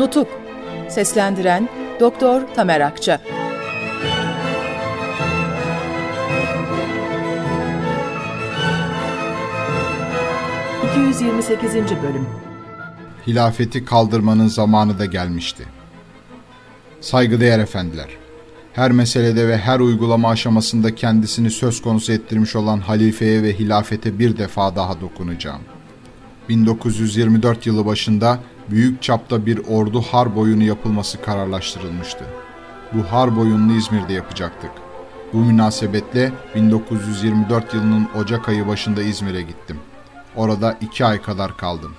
Nutuk Seslendiren Doktor Tamer Akça 228. Bölüm hilafeti kaldırmanın zamanı da gelmişti. Saygıdeğer efendiler, her meselede ve her uygulama aşamasında kendisini söz konusu ettirmiş olan halifeye ve hilafete bir defa daha dokunacağım. 1924 yılı başında büyük çapta bir ordu harp oyunu yapılması kararlaştırılmıştı. Bu harp oyununu İzmir'de yapacaktık. Bu münasebetle 1924 yılının Ocak ayı başında İzmir'e gittim. Orada iki ay kadar kaldım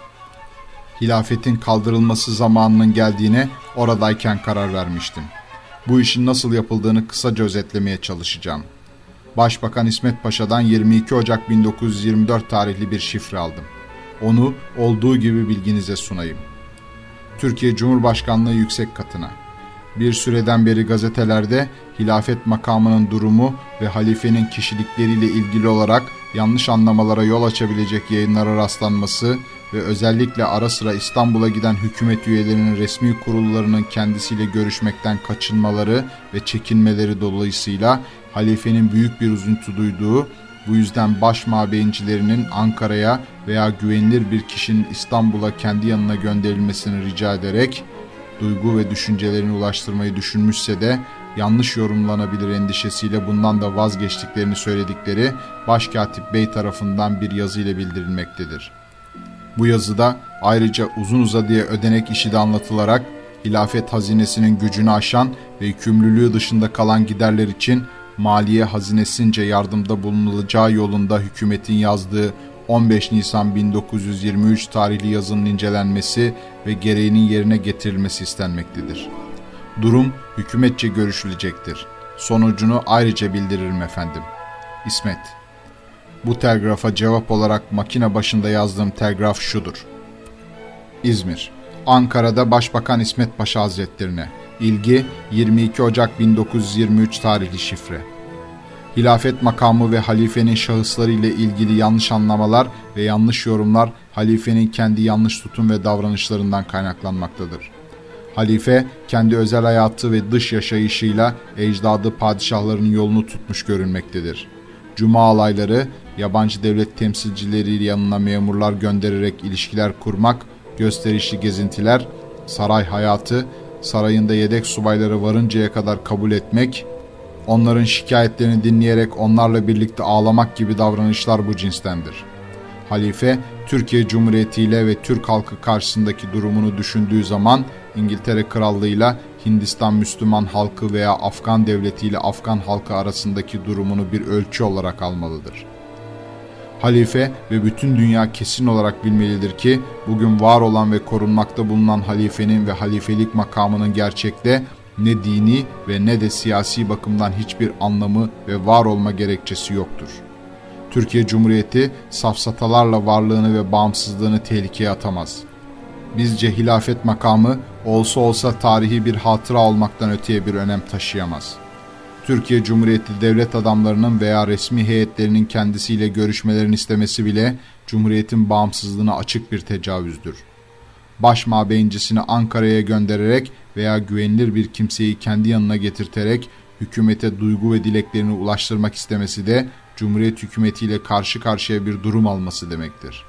hilafetin kaldırılması zamanının geldiğine oradayken karar vermiştim. Bu işin nasıl yapıldığını kısaca özetlemeye çalışacağım. Başbakan İsmet Paşa'dan 22 Ocak 1924 tarihli bir şifre aldım. Onu olduğu gibi bilginize sunayım. Türkiye Cumhurbaşkanlığı yüksek katına. Bir süreden beri gazetelerde hilafet makamının durumu ve halifenin kişilikleriyle ilgili olarak yanlış anlamalara yol açabilecek yayınlara rastlanması ve özellikle ara sıra İstanbul'a giden hükümet üyelerinin resmi kurullarının kendisiyle görüşmekten kaçınmaları ve çekinmeleri dolayısıyla halifenin büyük bir üzüntü duyduğu, bu yüzden baş mabeyincilerinin Ankara'ya veya güvenilir bir kişinin İstanbul'a kendi yanına gönderilmesini rica ederek duygu ve düşüncelerini ulaştırmayı düşünmüşse de yanlış yorumlanabilir endişesiyle bundan da vazgeçtiklerini söyledikleri Başkatip Bey tarafından bir yazı ile bildirilmektedir. Bu yazıda ayrıca uzun uzadıya ödenek işi de anlatılarak hilafet hazinesinin gücünü aşan ve yükümlülüğü dışında kalan giderler için maliye hazinesince yardımda bulunulacağı yolunda hükümetin yazdığı 15 Nisan 1923 tarihli yazının incelenmesi ve gereğinin yerine getirilmesi istenmektedir. Durum hükümetçe görüşülecektir. Sonucunu ayrıca bildiririm efendim. İsmet bu telgrafa cevap olarak makine başında yazdığım telgraf şudur. İzmir, Ankara'da Başbakan İsmet Paşa Hazretlerine. İlgi 22 Ocak 1923 tarihli şifre. Hilafet makamı ve halifenin şahısları ile ilgili yanlış anlamalar ve yanlış yorumlar halifenin kendi yanlış tutum ve davranışlarından kaynaklanmaktadır. Halife kendi özel hayatı ve dış yaşayışıyla ecdadı padişahların yolunu tutmuş görünmektedir. Cuma alayları, yabancı devlet temsilcileri yanına memurlar göndererek ilişkiler kurmak, gösterişli gezintiler, saray hayatı, sarayında yedek subayları varıncaya kadar kabul etmek, onların şikayetlerini dinleyerek onlarla birlikte ağlamak gibi davranışlar bu cinstendir. Halife, Türkiye Cumhuriyeti ile ve Türk halkı karşısındaki durumunu düşündüğü zaman İngiltere Krallığı'yla Hindistan Müslüman halkı veya Afgan devleti ile Afgan halkı arasındaki durumunu bir ölçü olarak almalıdır. Halife ve bütün dünya kesin olarak bilmelidir ki bugün var olan ve korunmakta bulunan halifenin ve halifelik makamının gerçekte ne dini ve ne de siyasi bakımdan hiçbir anlamı ve var olma gerekçesi yoktur. Türkiye Cumhuriyeti safsatalarla varlığını ve bağımsızlığını tehlikeye atamaz. Bizce hilafet makamı olsa olsa tarihi bir hatıra olmaktan öteye bir önem taşıyamaz. Türkiye Cumhuriyeti devlet adamlarının veya resmi heyetlerinin kendisiyle görüşmelerini istemesi bile Cumhuriyet'in bağımsızlığına açık bir tecavüzdür. Baş mabeyincisini Ankara'ya göndererek veya güvenilir bir kimseyi kendi yanına getirterek hükümete duygu ve dileklerini ulaştırmak istemesi de Cumhuriyet hükümetiyle karşı karşıya bir durum alması demektir.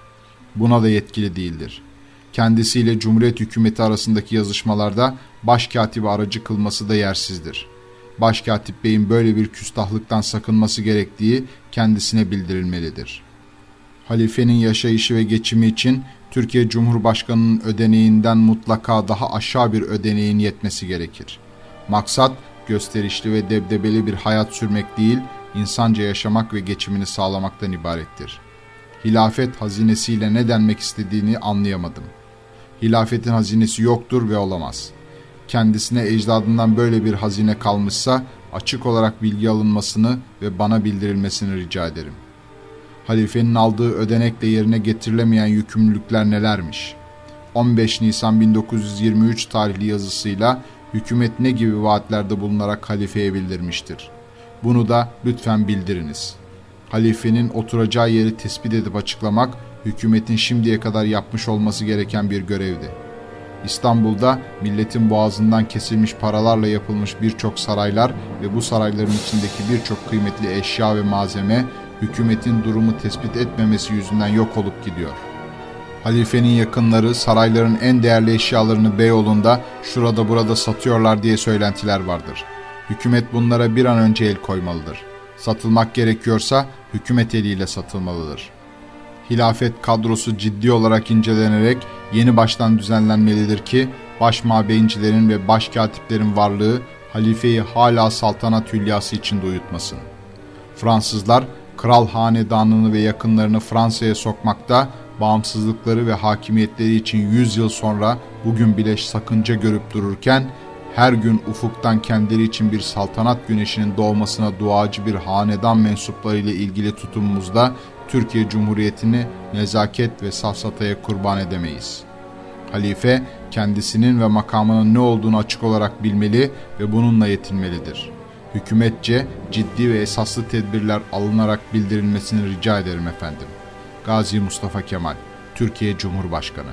Buna da yetkili değildir.'' kendisiyle Cumhuriyet hükümeti arasındaki yazışmalarda başkatibi aracı kılması da yersizdir. Başkatip Bey'in böyle bir küstahlıktan sakınması gerektiği kendisine bildirilmelidir. Halifenin yaşayışı ve geçimi için Türkiye Cumhurbaşkanı'nın ödeneğinden mutlaka daha aşağı bir ödeneğin yetmesi gerekir. Maksat gösterişli ve debdebeli bir hayat sürmek değil, insanca yaşamak ve geçimini sağlamaktan ibarettir. Hilafet hazinesiyle ne denmek istediğini anlayamadım.'' hilafetin hazinesi yoktur ve olamaz. Kendisine ecdadından böyle bir hazine kalmışsa açık olarak bilgi alınmasını ve bana bildirilmesini rica ederim. Halifenin aldığı ödenekle yerine getirilemeyen yükümlülükler nelermiş? 15 Nisan 1923 tarihli yazısıyla hükümet ne gibi vaatlerde bulunarak halifeye bildirmiştir. Bunu da lütfen bildiriniz. Halifenin oturacağı yeri tespit edip açıklamak hükümetin şimdiye kadar yapmış olması gereken bir görevdi. İstanbul'da milletin boğazından kesilmiş paralarla yapılmış birçok saraylar ve bu sarayların içindeki birçok kıymetli eşya ve malzeme hükümetin durumu tespit etmemesi yüzünden yok olup gidiyor. Halifenin yakınları sarayların en değerli eşyalarını Beyoğlu'nda şurada burada satıyorlar diye söylentiler vardır. Hükümet bunlara bir an önce el koymalıdır. Satılmak gerekiyorsa hükümet eliyle satılmalıdır. Hilafet kadrosu ciddi olarak incelenerek yeni baştan düzenlenmelidir ki başmabeyincilerin ve başkatiplerin varlığı halifeyi hala saltanat hülyası içinde uyutmasın. Fransızlar kral hanedanını ve yakınlarını Fransa'ya sokmakta bağımsızlıkları ve hakimiyetleri için 100 yıl sonra bugün bile sakınca görüp dururken her gün ufuktan kendileri için bir saltanat güneşinin doğmasına duacı bir hanedan mensuplarıyla ilgili tutumumuzda Türkiye Cumhuriyeti'ni nezaket ve safsataya kurban edemeyiz. Halife kendisinin ve makamının ne olduğunu açık olarak bilmeli ve bununla yetinmelidir. Hükümetçe ciddi ve esaslı tedbirler alınarak bildirilmesini rica ederim efendim. Gazi Mustafa Kemal, Türkiye Cumhurbaşkanı